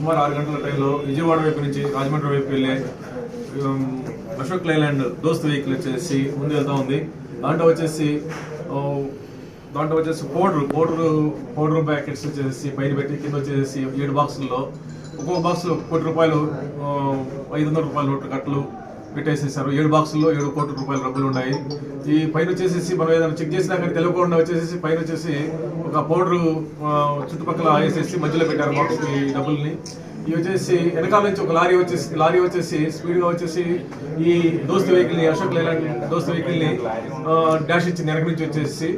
సుమారు ఆరు గంటల టైంలో విజయవాడ వైపు నుంచి రాజమండ్రి వైపు వెళ్ళే అశోక్ లైలాండ్ దోస్త్ వెహికల్ వచ్చేసి ముందు వెళ్తూ ఉంది. దాంట్లో వచ్చేసి దాంట్లో వచ్చేసి పౌడర్ పౌడర్ పౌడర్ ప్యాకెట్స్ వచ్చేసి పైన పెట్టి కింద వచ్చేసి ఏడు బాక్సుల్లో ఒక్కొక్క బాక్స్లో కోటి రూపాయలు ఐదు వందల రూపాయల నోట్ల కట్టలు పెట్టేసేసారు. ఏడు బాక్సుల్లో ఏడు కోట్ల రూపాయల డబ్బులు ఉన్నాయి. ఈ పైన వచ్చేసి మనం ఏదైనా చెక్ చేసినా కానీ తెలియకుండా వచ్చేసి పైన వచ్చేసి ఒక పౌడర్ చుట్టుపక్కల వేసేసి మధ్యలో పెట్టారు బాక్స్ ఈ డబ్బుల్ని. ఇవి వచ్చేసి వెనకాల నుంచి ఒక లారీ వచ్చేసి లారీ వచ్చేసి స్పీడ్గా వచ్చేసి ఈ దోస్త్ వెహికల్ని అశోక్ లేలాంటి దోస్త్ వెహికల్ని డాష్ ఇచ్చింది. వెనక నుంచి వచ్చేసి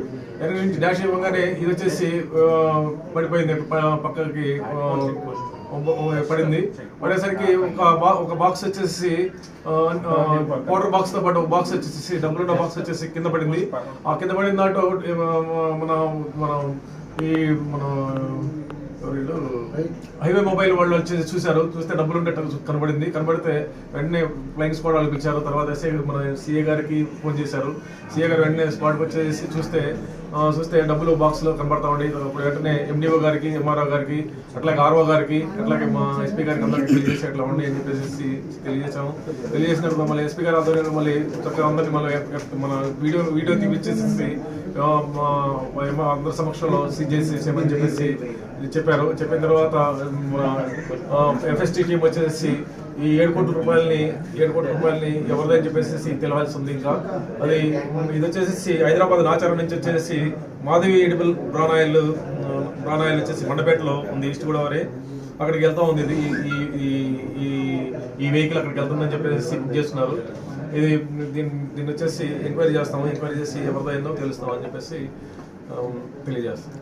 వెనక నుంచి డాష్ ఇవ్వగానే ఇది వచ్చేసి పడిపోయింది. పక్కకి పడింది. పడేసరికి ఒక బా- ఒక బాక్స్ వచ్చేసి పౌడర్ బాక్స్తో పాటు ఒక బాక్స్ వచ్చేసి డబ్బులున్న బాక్స్ వచ్చేసి కింద పడింది. ఆ కింద పడిన దాంట్లో మన మన ఈ మన వీళ్ళు? హైవే మొబైల్ వాళ్ళు వచ్చి చూశారు. చూస్తే డబ్బులు ఉండేట్టు కనబడింది. కనబడితే వెంటనే ఫ్లయింగ్ స్క్వాడ్ వాళ్ళు పిలిచారు. తర్వాత ఎస్ఐ మన సీఏ గారికి ఫోన్ చేశారు. సీఏ గారు వెంటనే స్పాట్కి వచ్చేసి చూస్తే చూస్తే డబ్బులు బాక్స్లో కనబడతా ఉండి. అప్పుడు వెంటనే ఎండిఓ గారికి ఎంఆర్ఓ గారికి అట్లాగే ఆర్ఓ గారికి అట్లాగే మా ఎస్పీ గారికి అందరికి తెలియజేసి అట్లా ఉండి అని చెప్పేసి తెలియజేసాము తెలియజేసినప్పుడు మళ్ళీ ఎస్పీ గారు ఆధ్వర్యంలో మళ్ళీ చక్కగా అందరినీ మళ్ళీ మన వీడియో వీడియో తీపిచ్చేసి అందరి సమక్షంలో సీజ్ చేసేసామని చెప్పేసి చెప్పారు. చెప్పిన తర్వాత ఎఫ్ఎస్టీ టీం వచ్చేసి ఈ ఏడు కోట్ల రూపాయలని ఏడు కోట్ల రూపాయలని ఎవరిదని చెప్పేసి తెలవాల్సి ఉంది ఇంకా. అది ఇది వచ్చేసి హైదరాబాద్ నాచారం నుంచి వచ్చేసి మాధవి ఎడిబుల్ బ్రానాయిల్ బ్రానాయిల్ వచ్చేసి మండపేటలో ఉంది ఈస్ట్ గోదావరి. అక్కడికి వెళ్తా ఉంది. ఇది ఈ- ఈ ఈ ఈ వెహికల్ అక్కడికి వెళ్తుందని చెప్పేసి బుక్ చేస్తున్నారు. ఇది దీన్ని దీన్ని వచ్చేసి ఎంక్వైరీ చేస్తాము. ఎంక్వైరీ చేసి ఎవరిదో ఏందో తెలుస్తామని చెప్పేసి తెలియజేస్తాం.